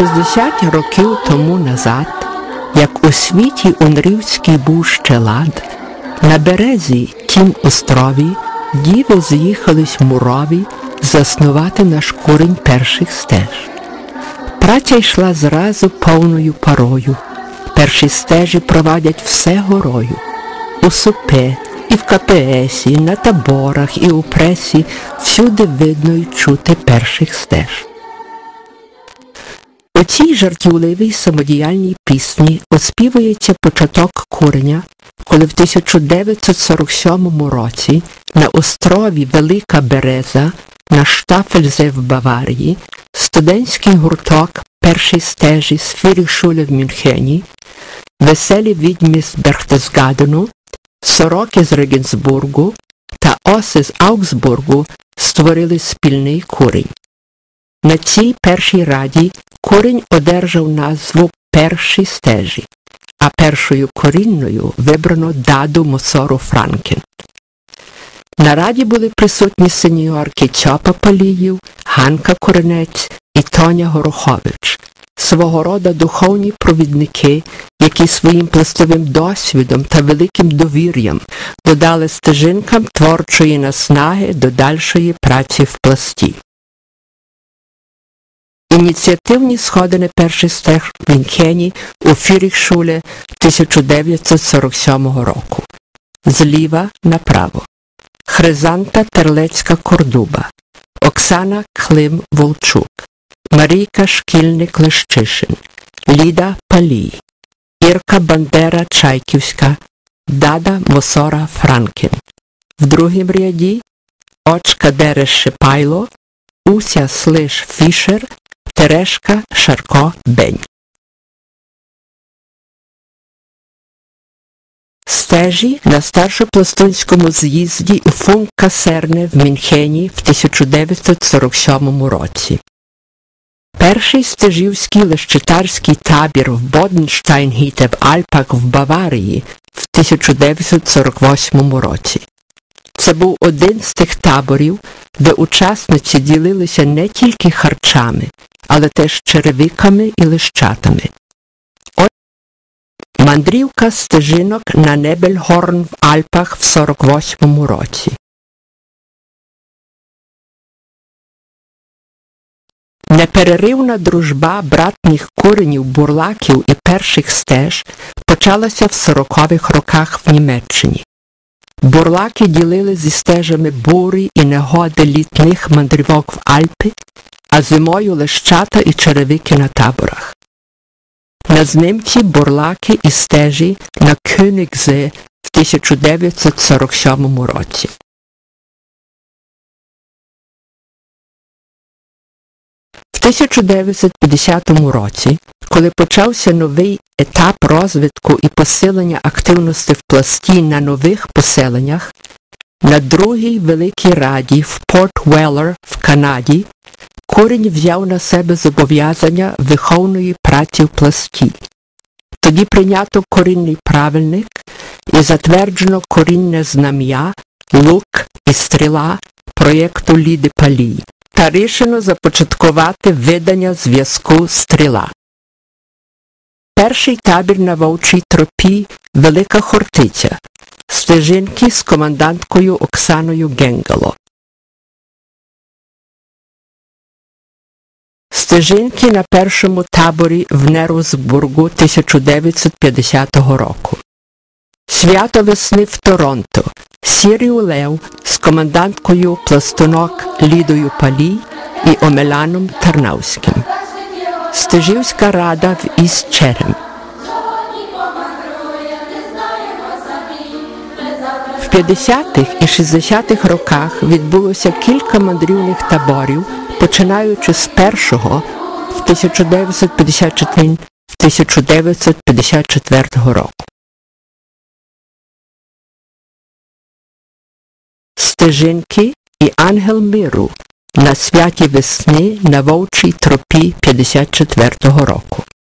60 років тому назад, як у світі унрівський був ще лад, на березі тім острові діви з'їхались мурові заснувати наш корінь перших стеж. Праця йшла зразу повною парою. Перші стежі провадять все горою. У супе, і в КПС, і на таборах, і у пресі всюди видно й чути перших стеж. У цій жартівливій самодіяльній пісні оспівується початок куреня, коли в 1947 році на острові Велика Береза на Штафельзе в Баварії студентський гурток перший стежі з Фірішуля в Мюнхені, веселі відьми з Берхтесгадену, сороки з Регенсбургу та оси з Аугсбургу створили спільний курень. На цій першій раді корінь одержав назву перші стежі, а першою корінною вибрано даду Мосору Франкен. На раді були присутні сеньорки Чопа Паліїв, Ганка Коренець і Тоня Горохович, свого рода духовні провідники, які своїм пластовим досвідом та великим довір'ям додали стежинкам творчої наснаги до дальшої праці в пласті. Ініціативні сходини перший стег в Мюнхені у Фіріхшуле 1947 року. Зліва направо. Хризанта Терлецька Кордуба, Оксана Клим Волчук, Марійка Шкільник Лещишин, Ліда Палій, Ірка Бандера Чайківська, Дада Мосора Франкін. В другім ряді Очка Дереш Шипайло, Уся Слиш Фішер, Терешка Шарко Бень. Стежі на старшопластунському з'їзді у Функасерне в Мюнхені в 1947 році. Перший стежівський лещитарський табір в Боденштайнгіте в Альпах в Баварії в 1948 році. Це був один з тих таборів, де учасниці ділилися не тільки харчами, але теж черевиками і лищатами. Мандрівка стежинок на Небельгорн в Альпах в 48-му році. Непереривна дружба братніх куренів, бурлаків і перших стеж почалася в 40-х роках в Німеччині. Бурлаки ділили зі стежами бурі і негоди літних мандрівок в Альпи, а зимою лещата і черевики на таборах. На знимці бурлаки і стежі на Кönigse в 1947 році. В 1950 році, коли почався новий етап розвитку і посилення активності в пласті на нових поселеннях, на другій Великій Раді в Порт Веллер в Канаді Корінь взяв на себе зобов'язання виховної праці в пласті. Тоді прийнято корінний правильник і затверджено корінне знам'я, лук і стріла проєкту Ліди Палій та рішено започаткувати видання зв'язку стріла. Перший табір на вовчій тропі Велика Хортиця, стежинки з команданткою Оксаною Генгело. Стежинки на першому таборі в Нерусбургу 1950 року. Свято весни в Торонто. Сірію Лев з команданткою пластунок Лідою Палій і Омеланом Тарнавським. Стежівська рада в Ісчерем. В 50-х і 60-х роках відбулося кілька мандрівних таборів починаючи з першого в 1954 1954 року. Стежинки і ангел миру на святі весни на вовчій тропі 54 року.